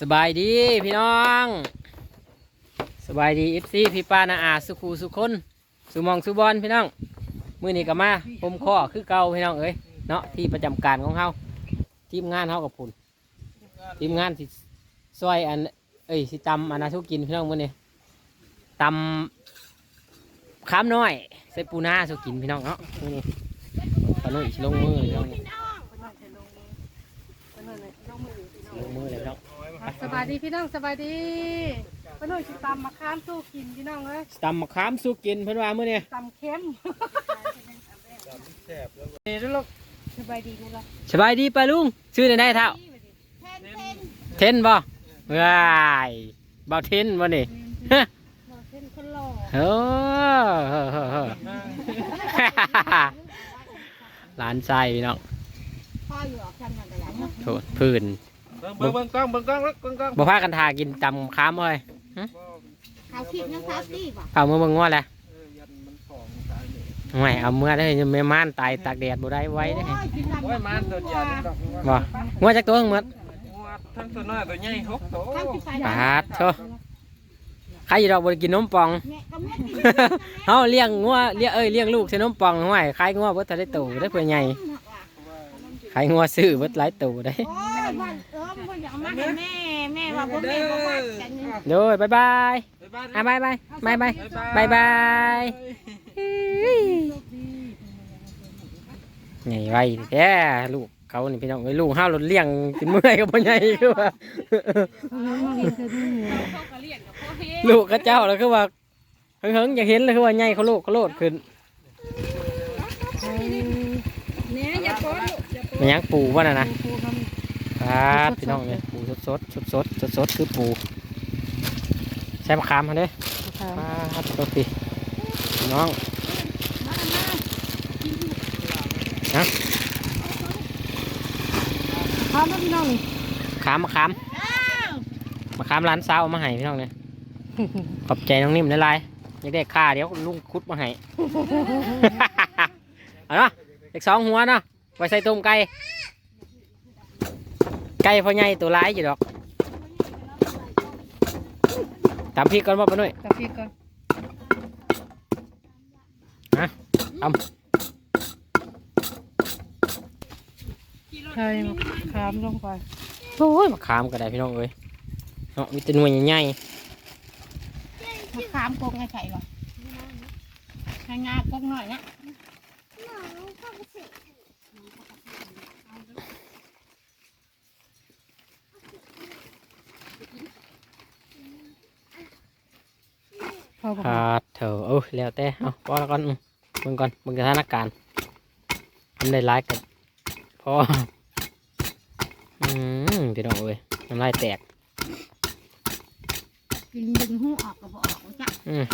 สบายดีพี่น้อง สบายดีเอฟซีพี่ป้านาอาสุขูสุคนสุมองสุบอลพี่น้องมือนี้ก็มาผมข้อคือเก่าพี่น้องเอ้ยเนาะที่ประจำการของเฮาทีมงานเฮากับพุ่นทีมงานที่ซอยอันเอ้ยสิตำอันนาทุกินพี่น้องมื้อนี้ตำข้ามน้อยใส่ปูนาสุกินพี่น้องเนาะมื้อนี้ปานุ่ยสิลงมือพี่น้องนี่ลงมือเลยพี่น้อง สบายดีพี่น้องสบายดีพี่น้องสิตำมาข้ามสู้กินพี่น้องเอ้ยตำมะขามสุกินเพิ่นว่ามื้อนี้ตำเค็มนี่ลูกสบายดีนี่ล่ะสบายดีป้าลุงชื่อได้เท่าเทนบ่ว้ายเบาเทนบ่นี่เราเส้นคนหล่อโอ้หลานชายพี่น้องพ่ออยู่ออกกันกันหลายเนาะโทษพื้น เบิ่งเบิ่งกล้องเบิ่งกล้องเบิ่งกล้องบ่พากันทากินตำขามเลยเขาคิดนะครัตีป่ะเอามือเบิ่งงัวแหละเออยันมันของตายนี่ไม่เอาเมื่อได้แม่ม่านตายตากแดดบ่ได้ไว้ได้กินลำโอ้ยมันตัวเดียวนี่ดอกนึงบ่ว่างัวจักตัวหมดว่าทั้งตัวน้อยตัวใหญ่หกตัวข้าวที่ใส่ปาดโธ่ใครอยู่ดอกบ่ได้กินนมปองแม่ก็แม่กินเฮาเลี้ยงงัวเลี้ยงเอ้ยเลี้ยงลูกใส่นมปองห้วยขายงัวเบิดเท่าได้โตได้เพื่อใหญ่ขายงัวซื้อเบิดหลายโตได้ โอ้ยมันเออมันอยากมาให้แม่แม่ว่าบ่แม่บ่ว่ากันนี่โดยบายบายไปบ้านอะบายบายบายบายบายบายใหญ่ไว้แท้ลูกเขานี่พี่น้องเอ้ยลูกห้าวรถเลี้ยงกินเมื่อยก็บ่ใหญ่คือว่าลูกก็เจ้าแล้วคือว่าเฮิงๆอยากเห็นเลยคือว่าใหญ่เขาลูกเขาโลดขึ้นเนี่ยอย่าโกรธมันยังปูว่าน่ะนะ ครับพี่น้องเนี่ยปูสดสดสดสดสดสดๆคือปูใช้มะขามมาเด้อครับตัวพี่พี่น้องพร้อมแล้วพี่น้องขามมะขามมะขามร้านสาวเอามาให้พี่น้องเนี่ยขอบใจน้องนิ่มในไลน์อยากได้ค่าเดี๋ยวลุงคุดมาให้เอาเนาะเด็กสองหัวเนาะไว้ใส่ต้มไก่ ไก่พ่อใหญ่ตัวร้ายอยู่ดอกตามพี่ก่อนว่าปะหนุ่ยกับพี่ก่อนฮะเอาใช่ขามลงไปโอ้ยมะขามก็ได้พี่น้องเอ้ยเนาะมีแต่หน่วยใหญ่มะขามกงไอ้ไข่หรอให้งากงหน่อยนะ พอๆขาดเถอะเออแล้วแต่เอาพอแล้วก่อนอืมเบิ่งก่อนเบิ่งสถานการณ์ทำได้ร้ายกันพออืมพี่น้องเอ้ยน้ำลายแตกกินดึงหูออกก็บออกจ้ะอืม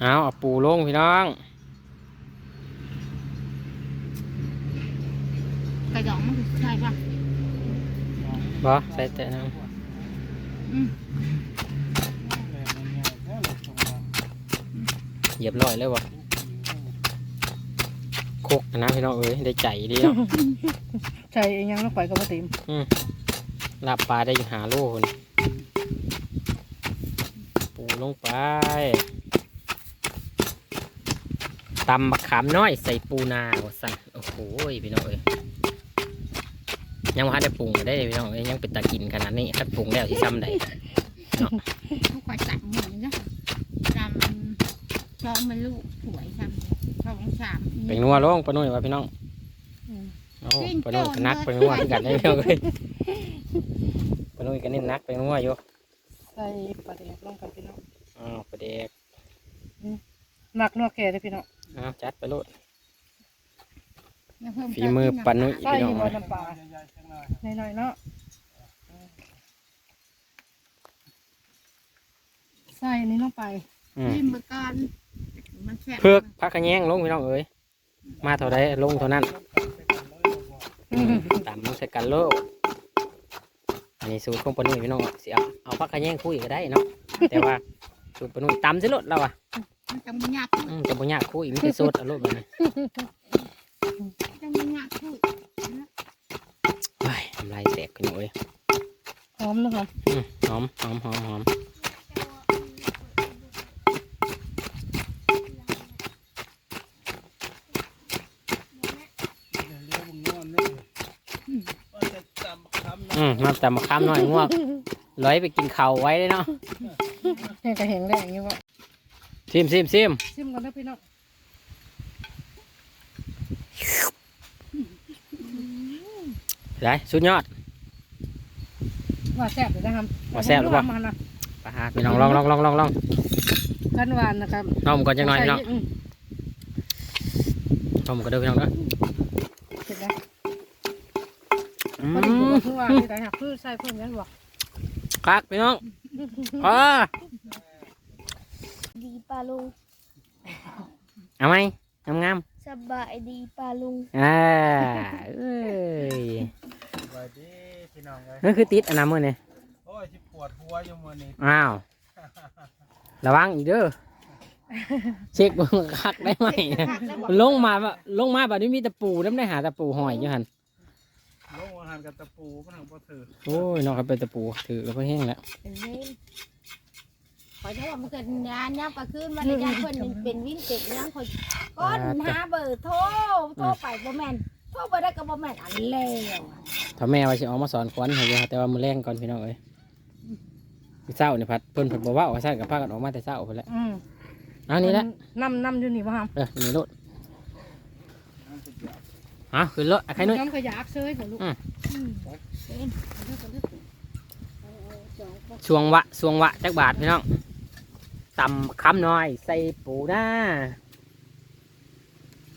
เอาเอาปูลงพี่น้อง กระดองมันใช่ป่ะ บ่ใส่แต่น้อืมำเหยียบร้อยเลยบ่โคกนะพี่น้องเอ้ยได้ใจดีเนาะใช่เองยังลงไปกับปติมลาบปลาได้อยู่หาโลคนปูลงไปตำบักขามน้อยใส่ปูนาว่าสั่นโอ้โหพี่น้องเอ้ย ยังว่าได้ปรุงได้พี่น้องเอ้ยยังเป็นตากินขนาดนี้ถ้าปรุงแล้วที่ซ้ำได้ทุกคนตัดหมดเลยนะจำจองมันลูกสวยจำสองสามเป็นนัวลงปะนุ่ยว่าพี่น้องโอ้ปะนุ่ยก็นักเป็นนัวคือกันได้พี่น้องเอ้ยปะนุ่ยก็เน้นนักเป็นนัวอยู่ใส่ปลาแดกลงไปพี่น้องอ้าวประเด็กหมักนัวแก่เลยพี่น้องอ้าวจัดไปโลด ฝีฝีมือปะนุ่ยใส่พี่น้องบอเอ้ยน้ำปลาหน่อยๆเนาะใส่อันนี้ลงไปอืมริมเบอร์การมันแซ่บเพือกพักขะแยงลงพี่น้องเอ้ยมาเท่าใดลงเท่านั้นตามมันใส่กันโลกอันนี้สูตรของปะนุ่ยพี่น้องสิเอาเอาพักขะแยงคุยก็ได้เนาะแต่ว่าสูตรปะนุ่ยตำสิโลดเราอะมันจังบ่ยากอืมจะบ่ยากคุยมีแต่สูตรเอาโลดแบบนี้จะหนักพูด ไปทำลายแตก พี่น้องเอ้ยหอมนะครับอืมหอมหอมหอมหอมเลี้ยงนอนนี่ว่าจะจำคำอืมมาแต่มาค้ำหน่อยง่วงร้อยไปกินข้าวไว้เลยเนาะนี่จะเห็นได้อย่างนี้ว่าซิมซิมซิมซิมกันนะพี่น้องได้สุดยอด ว่าแซ่บเลยนะครับว่าแซ่บหรือเปล่ามันนะไปหาพี่น้องลองลองลองลองลองกันหวานนะครับน้องก่อนจังหน่อยพี่น้องใส่มน้องก็เด้อพี่น้องเด้อเสร็จแล้วอืพอดีมคือว่าที่ไหนหักคือใส่เพิ่มกันบอกคักพี่น้องอ๋อดีปลาลุงเอาไหมงามงามสบายดีปลาลุงๆอ่าเอ้ย สวัสดี พี่น้องเลยนั่นคือติดอันนั้นมื้อนี่โอ้ยที่ปวดหัวอยู่มื้อนี้อ้าว ระวังอีกเด้อ เช็คเบิ่งคักได้ไหม ลงมาว่าลงมาบัดนี้มีตะปูน้ำได้หาตะปูหอยอยู่หั่นลงอาหารกับตะปูมันทางบ่ถือโอ้ยน้องเขาเป็นตะปูถือแล้วก็แห้งแล้วเป็นเล่นขอยถ้าว่ามันเกิดงานเนี่ยก็ขึ้นมาในการคนหนึ่งเป็นวิ่งเจ็กเนี่ยคอยก้อนหาเบอร์โทรโทรไปบ่แม่น โทรบ่ได้ก็บ่แม่นอันเลวถ้าแม่ว่าสิเอามาสอนควันให้อยู่แต่ว่ามื้อแรงก่อนพี่น้องเอ้ยมื้อเช้านี่พัดเพิ่นเพิ่นบ่เว้าว่าซั่นก็พากันออกมาแต่เช้าพุ่นแหละอืมเอานี่แหละน้ำน้ำอยู่นี่ป่ะครับเออนี่รถเอาขึ้นรถอะใครหนุ่ยน้ำขยะเซยของลูกอืมอืมช่วงวะช่วงวะจักบาทพี่น้องตำคำน้อย ใส่ปูหน้า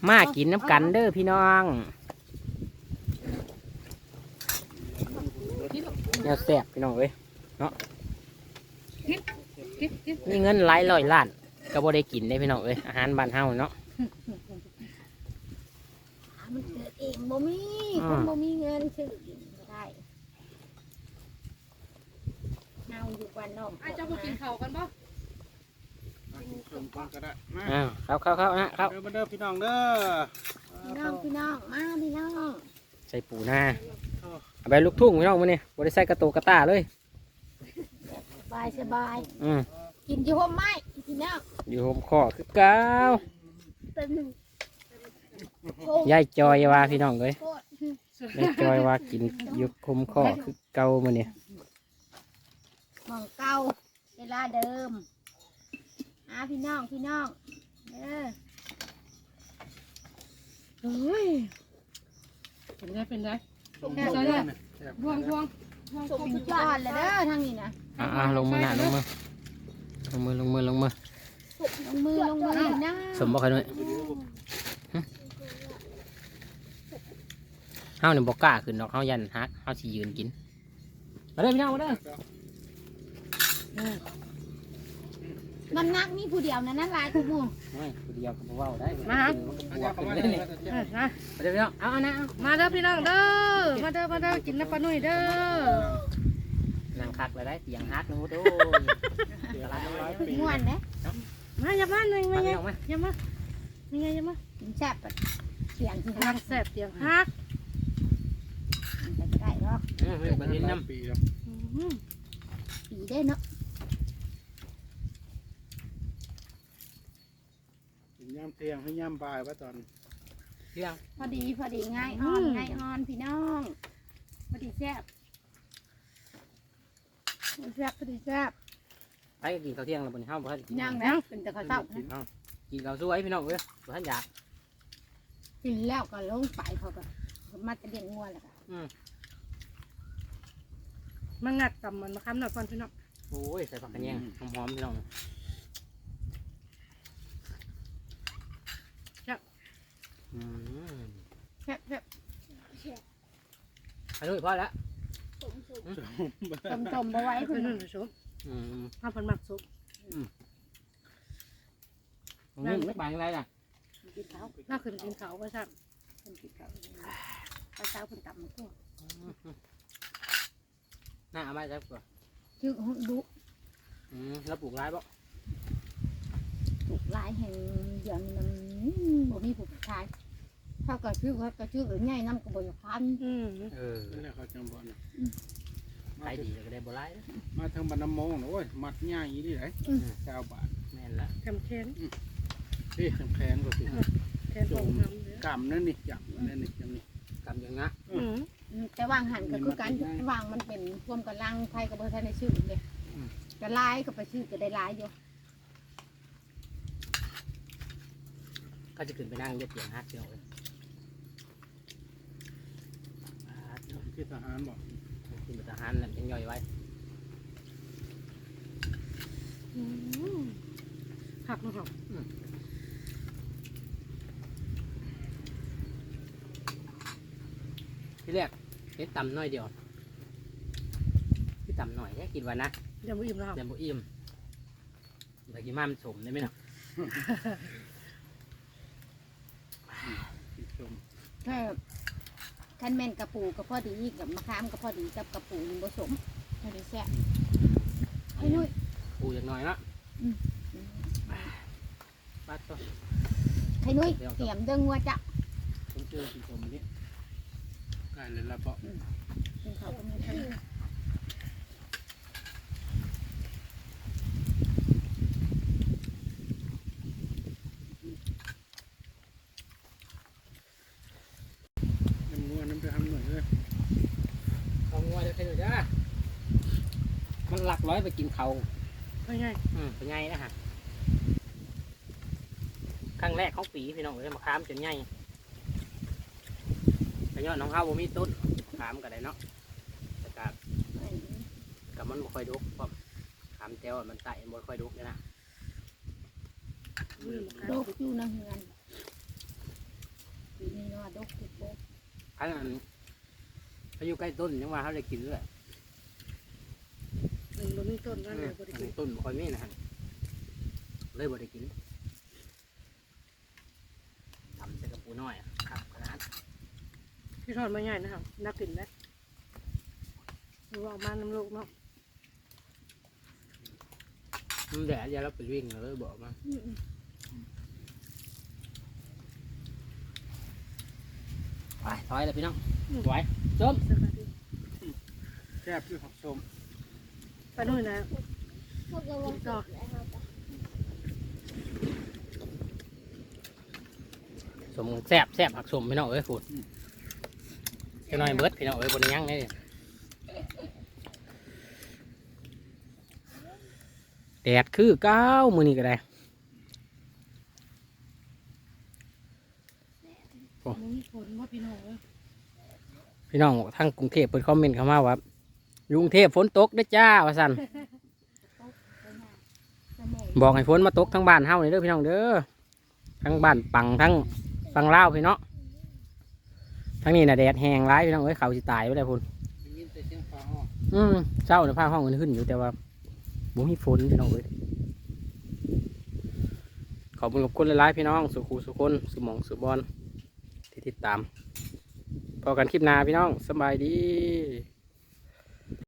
มากินน้ำกันเด้อพี่น้อง นวแซ่บพี่น้องเอ้ยกินกินมีเงินหลายร้อยล้านก็บ่ได้กินได้พี่น้องเอ้ยอาหารบ้านเฮาเนาะหามันเกิดเองบ่มีอ่าคนบ่มีเงินซื้อกินบ่ได้เฮาอยู่บ้านนอกไอ้เจ้ามากินข้าวกันป่ะเครื่องก่อนก็ได้มาอ้าวเข้าเข้าเข้านะครับเด้อมาเด้อพี่น้องเด้อพี่น้องพี่น้องมาพี่น้องใส่ปูหน้าเอา ไปลูกทุ่งพี่น้องมื้อนี้บ่ได้ใส่กระโตกกระตาเลยสบายสบายอืมกินอยู่ห่มไม้พี่น้องอยู่ห่มคอคือเก้าตึงโคยายจอยว่าพี่น้องเอ้ยโคตรยายจอยว่ากินอยู่ห่มคอคือเก่ามื้อนี้หมองเก่าเวลาเดิมอาพี่น้องพี่น้องเออเฮ้ยเป็นได้เป็นได้ แค่นั้นแหละพวงพวงพวงสุดยอดเลยเด้อทางนี้นะอ่าลงมือหน้าลงมือลงมือลงมือลงมือลงมือลงมือพี่น้องสมบ่ใครด้วยเฮานี่บ่กล้าขึ้นดอกเฮายันฮักเฮาสิยืนกินมาเด้อพี่น้องมาเด้อ มันนักมีผู้เดียวนะนั่นหลายกูมูโอ้ยผู้เดียวก็บ่เว้าได้มาครับบวกขึ้นเลยนี่เออนะมาเด้อพี่น้องเอาเอานะเอามาเด้อพี่น้องเด้อ มาเด้อมาเด้อกินน้ำปลาหนุ่ยเด้อนั่งคักเลยได้เสียงฮักนูโดกำลังร้อยปีม่วนเด้มาอย่ามาหนึ่งมามาไงพี่น้องมาอย่ามานี่ไงอย่ามากินแซ่บอะเสียงที่กำลัฮังกแสบเสียงฮักมันจะได้หรอกอืมเฮ้ยมาลิ้นน้ำปีแล้วอืมปีได้เนาะ กิน ยามเที่ยงให้ยามบ่ายว่าตอนเที่ยงพอดีพอดีง่ายอ่อนง่ายอ่อนพี่น้องพอดีแซ่บแซ่บพอดีแซ่บไปกินข้าวเที่ยงแล้วบนเฮาบ่ทันกินย่างนะเป็นแต่ข้าวเต้านะกินข้าวสวยพี่น้องเอ้ยบ่ทันอยากกินแล้วก็ลงไปเขาก็มาจะเลี้ยงงัวแล้วก็มันงัดกับมันมาค้ำหน่อยก่อนพี่น้องโอ้ยใส่ผักกระเนียงหอมๆพี่น้อง อืมแซ่บแซ่บอันนี้พอแล้วต้มต้มๆเอาไว้เป็เพื่นนหนึ่งซุปอืมห้าพันหมักซุปตรงนี้ไม่บางอะไรล่ะกินข้าวน่าขึ้นกินเขาไปสั่งคนกินข้าวข้าวเช้าคนตำมาตัวน่าเอามาจักตัวชื่อดุอืมแล้วปลูกร้ายบ่ถูกหลายแห่งเดือนมันบ่มีผู้ชาย เขาก็ชื่อเขาก็ชื่อหรือไงน้ำกระบอกพันอืมเออนั่นแหละเขาจังบ่นะขายดีแล้วก็ได้บ่หลายมาทางบ้านน้ำมงนะโอ้ยมัดง่ายอีนี่ไหนเก้าบาทแม่นละทำแค้นพี่ทำแพงกว่าสิแค้นของทำเลยกำนั่นนี่จับนั่นนี่จังนี่กำยังนะอืมแต่วางหันก็คือการวางมันเป็นรวมกับลังไทยกับเบอร์ไทยในชื่อเลยจะลายก็ไปชื่อจะได้ลายอยู่ก็จะขึ้นไปนั่งเย็ดเตียงฮักเดียวเลยอ่า ที่ทหารบอกกินแบบทหารนั่นยังย่อยไว้อืมผักนะครับที่แรกเฮ็ดต่ำน้อยเดียวที่ต่ำหน่อยแค่กินวันนะเดี๋ยวมาอิ่มแล้วครับเดี๋ยวบ่อิ่มแต่กินมามันสมได้ไหมเนาะที่ชมแค่คันแม่นกระปูกับพ่อดีกับมะขามกับพ่อดีกับกระปูผสมพอดีแซ่บให้นุ้ยปูอย่างน้อยเนาะอืมปัดตัวให้นุ้ยเตรียมเด้งวัวจะผมเจอที่ชมนี้ใกล้เลยละเพาะ กินเขาวก็มีทั้งน้ำงัวน้ำไปทำหน่อยเลย เอางัวเดี๋ยวใครดูจ้ามันหลักร้อยไปกินเขาไม่ไงอืมเป็นไงนะฮะครั้งแรกของปีพี่น้องเลยมาค้ามจนใหญ่แต่ยอดน้องข้าวบ่มีต้นค้ามก็ได้เนาะแต่กกับมันบ่ค่อยดุเพราะค้ามแต้วมันไต่บ่ค่อยดุเลยนะมือมาดกอยู่นะเฮือนปีนี้เนาะดกติดโบกอันนั้น เขาอยู่ใกล้ต้นยังว่าเขาได้กินเลยหนึ่งบนนี้ต้นนั่นเลยบริอันกินนี้ต้นบ่ค่อยมีนะฮะเลยบ่ได้กินทำใส่กระปูน้อยอะครับขนาดพี่ทอดมาใหญ่นะครับนักกินไหมดูออกมาน้ำลูกเนาะมันแดดอยาเราไปวิ่งเลยบอกมาอืมไปถอยเลยพี่น้องไหว ส้มสวัสดีแซ่บด้วยผักชมไปนู่นนะพวกเราวงจบแล้วครับสมแซ่บแซ่บผักสมพี่น้องเอ้ยฟูดจะน้อยเบิดพี่น้องเอ้ยบนยังนี่แดดคือเก้ามือนี่ก็ได้มีฝนว่าพี่น้องเอ้ย พี่น้องทางกรุงเทพเปิดคอมเมนต์เข้ามาว่าอยู่กรุงเทพฝนตกเด้อจ้าว่าสันบอกให้ฝนมาตกทั้งบ้านเฮานี่เด้อพี่น้องเด้อทั้งบ้านปังทั้งฟังเล่าวพี่เนาะทั้งนี้น่ะแดดแห้งร้ายพี่น้องเอ้ยเขาสิตายไปเลยพุ่นได้ยินแต่เสียงฟ้าห้องอืมเจ้าในภาคห้องมันขึ้นอยู่แต่ว่าบ่มีฝนพี่น้องเอ้ยขอบคุณกับคนหลายๆพี่น้องสุขูสุคนสุหมองสุบอลที่ติดตาม พอกันคลิปหน้าพี่น้องสบายดี